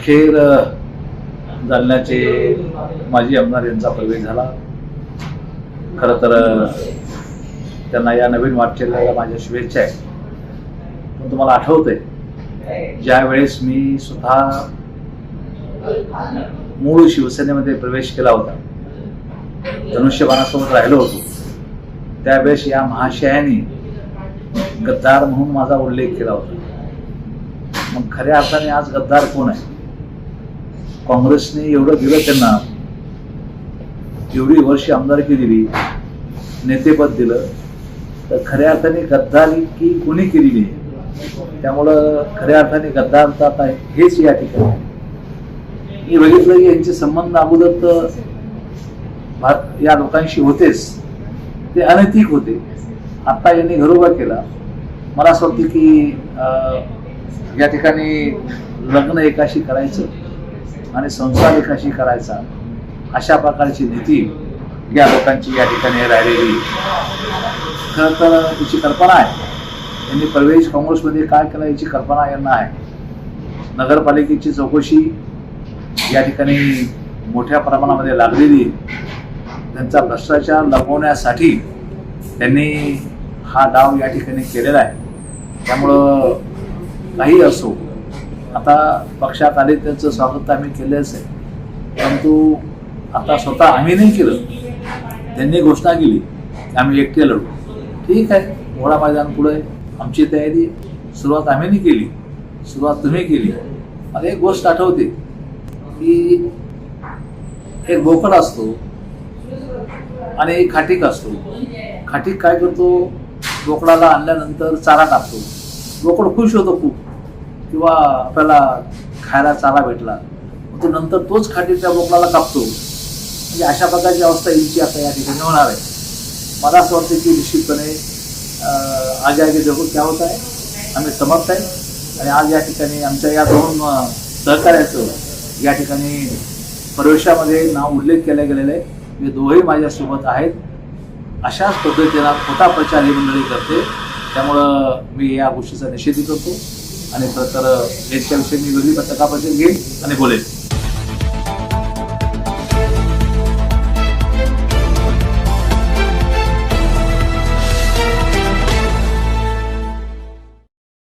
अखेर जालन्याचे माजी आमदार यांचा प्रवेश झाला. खरं तर त्यांना या नवीन वाटचालीला माझ्या शुभेच्छा आहे पण तुम्हाला आठवतंय ज्या वेळेस मी स्वतः मूळ शिवसेनेमध्ये प्रवेश केला होता धनुष्यबाणासोबत राहिलो होतो त्यावेळेस या महाशयाने गद्दार म्हणून माझा उल्लेख केला होता. मग खऱ्या अर्थाने आज गद्दार कोण आहे? काँग्रेसने एवढं दिलं त्यांना. एवढी वर्ष आमदारकी दिली नेतेपद दिलं. तर खऱ्या अर्थाने गद्दारी की कोणी केलेली आहे त्यामुळं खऱ्या अर्थाने गद्दार तर आता हेच या ठिकाणी मी बघितलं की यांचे संबंध अगोदर तर या लोकांशी होतेच. ते अनैतिक होते. आता यांनी घरोबा केला. मला असं वाटतं की अं, या ठिकाणी लग्न एकाशी करायचं. आणि संसार एकाशी करायचा अशा प्रकारची नीती या लोकांची या ठिकाणी राहिलेली. खरं तर याची कल्पना आहे. यांनी प्रवेश काँग्रेसमध्ये काय केला याची कल्पना यांना आहे. नगरपालिकेची चौकशी या ठिकाणी मोठ्या प्रमाणामध्ये लागलेली त्यांचा भ्रष्टाचार लपवण्यासाठी त्यांनी हा डाव या ठिकाणी केलेला आहे. त्यामुळं काही असो आता पक्षात आले त्यांचं स्वागत आम्ही केलेच आहे. परंतु आता स्वतः आम्ही नाही केलं. त्यांनी घोषणा केली की आम्ही एकटे लढू. ठीक आहे मोळा मैदान पुढे आमची तयारी सुरुवात आम्ही नाही केली. सुरुवात तुम्ही केली. मला एक गोष्ट आठवते की एक बोकड असतो आणि एक खाटीक असतो. खाटीक काय करतो? बोकडाला आणल्यानंतर चारा टाकतो. बोकड खुश होतो खूप. किंवा आपल्याला खायला चारा भेटला मग तो नंतर तोच खाटी त्या बोकडाला कापतो. म्हणजे अशा प्रकारची अवस्था यांची आता या ठिकाणी होणार आहे. मला असं वाटतं की निश्चितपणे आगे आगे जगून क्या होत आहे? आम्ही समर्थ आहे. आणि आज या ठिकाणी आमच्या या दोन सहकार्याचं या ठिकाणी प्रवेशामध्ये नाव उल्लेख केला गेलेला आहे. हे दोघेही माझ्यासोबत आहेत. अशाच पद्धतीला खोटा प्रचार ही मंडळी करते. त्यामुळं मी या गोष्टीचा निषेध करतो. आणि खरं तर याच्याविषयी मी वेगळी पत्रकार परिषद घेईन आणि बोलेन